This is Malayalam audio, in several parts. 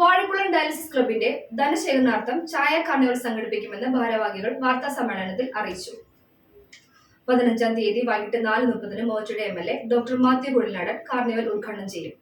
വാഴക്കുളം ഡയാലിസിസ് ക്ലബിന്റെ ധനശേഖരണാർത്ഥം ചായ കാർണിവൽ സംഘടിപ്പിക്കുമെന്ന് ഭാരവാഹികൾ വാർത്താ സമ്മേളനത്തിൽ അറിയിച്ചു. പതിനഞ്ചാം തീയതി വൈകിട്ട് നാല് മുപ്പതിന് മോച്ചയുടെ M L A doctor Mathew Kuzhalnadan carnival ഉദ്ഘാടനം ചെയ്യും.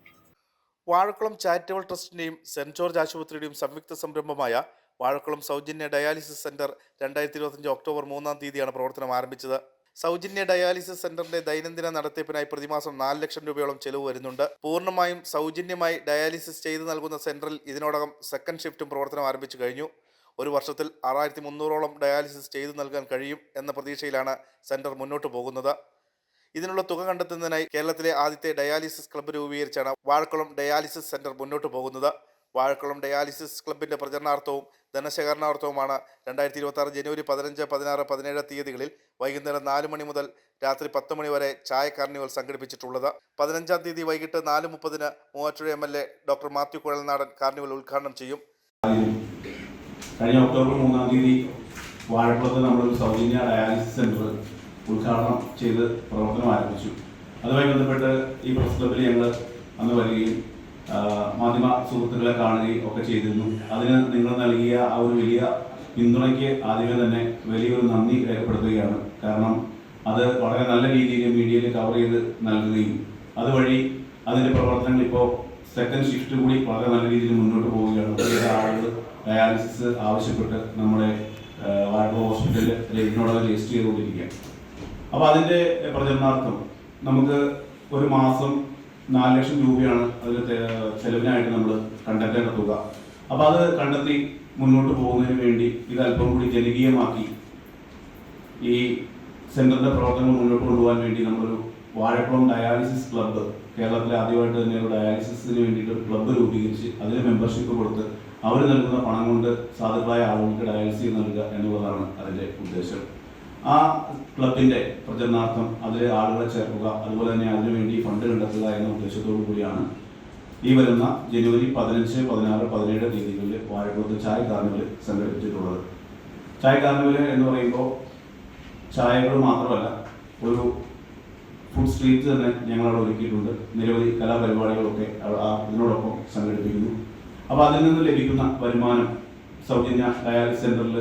വാഴക്കുളം ചാരിറ്റബിൾ ട്രസ്റ്റിന്റെയും സെന്റ് ജോർജ് ആശുപത്രിയുടെയും സംയുക്ത സംരംഭമായ വാഴക്കുളം സൗജന്യ ഡയാലിസിസ് സെന്റർ രണ്ടായിരത്തി ഇരുപത്തഞ്ച് ഒക്ടോബർ മൂന്നാം തീയതിയാണ് പ്രവർത്തനം ആരംഭിച്ചത്. സൗജന്യ ഡയാലിസിസ് സെന്ററിന്റെ ദൈനംദിന നടത്തിപ്പിനായി പ്രതിമാസം നാല് ലക്ഷം രൂപയോളം ചെലവ് വരുന്നുണ്ട്. പൂർണമായും സൗജന്യമായി ഡയാലിസിസ് ചെയ്തു നൽകുന്ന സെന്ററിൽ ഇതിനോടകം സെക്കൻഡ് ഷിഫ്റ്റും പ്രവർത്തനം ആരംഭിച്ചു കഴിഞ്ഞു. ഒരു വർഷത്തിൽ ആറായിരത്തി മുന്നൂറോളം ഡയാലിസിസ് ചെയ്തു നൽകാൻ കഴിയും എന്ന പ്രതീക്ഷയിലാണ് സെന്റർ മുന്നോട്ട് പോകുന്നത്. ഇതിനുള്ള തുക കണ്ടെത്തുന്നതിനായി കേരളത്തിലെ ആദ്യത്തെ ഡയാലിസിസ് ക്ലബ്ബ് രൂപീകരിച്ചാണ് വാഴക്കുളം ഡയാലിസിസ് സെന്റർ മുന്നോട്ട് പോകുന്നത്. വാഴക്കുളം ഡയാലിസിസ് ക്ലബിന്റെ പ്രചരണാർത്ഥവും ധനശേഖരണാർത്ഥവുമാണ് രണ്ടായിരത്തി ഇരുപത്തി ജനുവരി പതിനഞ്ച് പതിനാറ് പതിനേഴ് തീയതികളിൽ വൈകുന്നേരം നാല് മണി മുതൽ രാത്രി പത്ത് മണി വരെ ചായ കാർണിവൽ സംഘടിപ്പിച്ചിട്ടുള്ളത്. പതിനഞ്ചാം തീയതി വൈകിട്ട് നാല് മുപ്പതിന് Muvattupuzha M L A doctor Mathew Kuzhalnadan carnival ഉദ്ഘാടനം ചെയ്യും. കഴിഞ്ഞ ഒക്ടോബർ മൂന്നാം തീയതി വാഴക്കുളത്ത് നമ്മളൊരു സൗജന്യ ഡയാലിസിസ് സെന്റർ ഉദ്ഘാടനം ചെയ്ത് പ്രവർത്തനം ആരംഭിച്ചു. അതുമായി ബന്ധപ്പെട്ട് ഈ പ്രസ് ഞങ്ങൾ അന്ന് വരികയും മാധ്യമ സുഹൃത്തുക്കളെ കാണുകയും ഒക്കെ ചെയ്തിരുന്നു. അതിന് നിങ്ങൾ നൽകിയ ആ ഒരു വലിയ പിന്തുണയ്ക്ക് ആദ്യമേ തന്നെ വലിയൊരു നന്ദി രേഖപ്പെടുത്തുകയാണ്. കാരണം അത് വളരെ നല്ല രീതിയിൽ മീഡിയയിൽ കവർ ചെയ്ത് നൽകുകയും അതുവഴി അതിന്റെ പ്രവർത്തനങ്ങൾ ഇപ്പോൾ സെക്കൻഡ് ഷിഫ്റ്റ് കൂടി വളരെ നല്ല രീതിയിൽ മുന്നോട്ട് പോവുകയാണ്. ഒത്തിരി ആളുകൾ ഡയാലിസിസ് ആവശ്യപ്പെട്ട് നമ്മുടെ വാഴപ്പ ഹോസ്പിറ്റലിൽ ഇതിനോടകം രജിസ്റ്റർ ചെയ്തുകൊണ്ടിരിക്കുകയാണ്. അപ്പോൾ അതിന്റെ പ്രചരണാർത്ഥം നമുക്ക് ഒരു മാസം നാല് ലക്ഷം രൂപയാണ് അതിന് ചെലവിനായിട്ട് നമ്മൾ കണ്ടെത്തേണ്ട തുക. അപ്പോൾ അത് കണ്ടെത്തി മുന്നോട്ട് പോകുന്നതിന് വേണ്ടി ഇത് അല്പം കൂടി ജനകീയമാക്കി ഈ സെന്ററിന്റെ പ്രവർത്തനങ്ങൾ മുന്നോട്ട് കൊണ്ടുപോകാൻ വേണ്ടി നമ്മളൊരു വാഴക്കുളം ഡയാലിസിസ് ക്ലബ്ബ് കേരളത്തിലെ ആദ്യമായിട്ട് തന്നെ ഒരു ഡയാലിസിസിന് വേണ്ടിയിട്ട് ക്ലബ്ബ് രൂപീകരിച്ച് അതിന് മെമ്പർഷിപ്പ് കൊടുത്ത് അവർ നൽകുന്ന പണം കൊണ്ട് സാധുക്കളായ ആളുകൾക്ക് ഡയാലിസിസ് നൽകുക എന്നുള്ളതാണ് അതിന്റെ ഉദ്ദേശം. ആ ക്ലബിന്റെ പ്രചരണാർത്ഥം അതിൽ ആളുകളെ ചേർക്കുക അതുപോലെ തന്നെ അതിനുവേണ്ടി ഫണ്ട് കണ്ടെത്തുക എന്ന ഉദ്ദേശത്തോടു കൂടിയാണ് ഈ വരുന്ന ജനുവരി പതിനഞ്ച് പതിനാറ് പതിനേഴ് തീയതികളിൽ വാഴക്കുളത്ത് ചായ കാർണിവൽ സംഘടിപ്പിച്ചിട്ടുള്ളത്. ചായ കാർണിവൽ എന്ന് പറയുമ്പോൾ ചായകൾ മാത്രമല്ല ഒരു ഫുഡ് സ്ട്രീറ്റ് തന്നെ ഞങ്ങൾ അവിടെ ഒരുക്കിയിട്ടുണ്ട്. നിരവധി കലാപരിപാടികളൊക്കെ അതിനോടൊപ്പം സംഘടിപ്പിക്കുന്നു. അപ്പോൾ അതിൽ നിന്ന് ലഭിക്കുന്ന വരുമാനം സൗജന്യ ഡയാലിസ് സെന്ററിൽ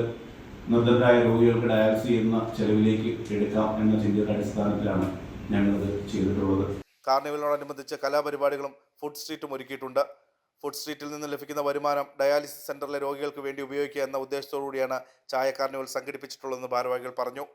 നിർദ്ധരായ രോഗികൾക്ക് ഡയാലിസിസ് ചെയ്യുന്ന ചെലവിലേക്ക് എടുക്കാം എന്ന ചിന്തയുടെ അടിസ്ഥാനത്തിലാണ് ഞങ്ങളത് ചെയ്തിട്ടുള്ളത്. കാർണിവലിനോടനുബന്ധിച്ച് കലാപരിപാടികളും ഫുഡ് സ്ട്രീറ്റും ഒരുക്കിയിട്ടുണ്ട്. ഫുഡ് സ്ട്രീറ്റിൽ നിന്ന് ലഭിക്കുന്ന വരുമാനം ഡയാലിസിസ് സെന്ററിലെ രോഗികൾക്ക് വേണ്ടി ഉപയോഗിക്കുക എന്ന ഉദ്ദേശത്തോടു കൂടിയാണ് ചായ കാർണിവൽ സംഘടിപ്പിച്ചിട്ടുള്ളതെന്ന് ഭാരവാഹികൾ പറഞ്ഞു.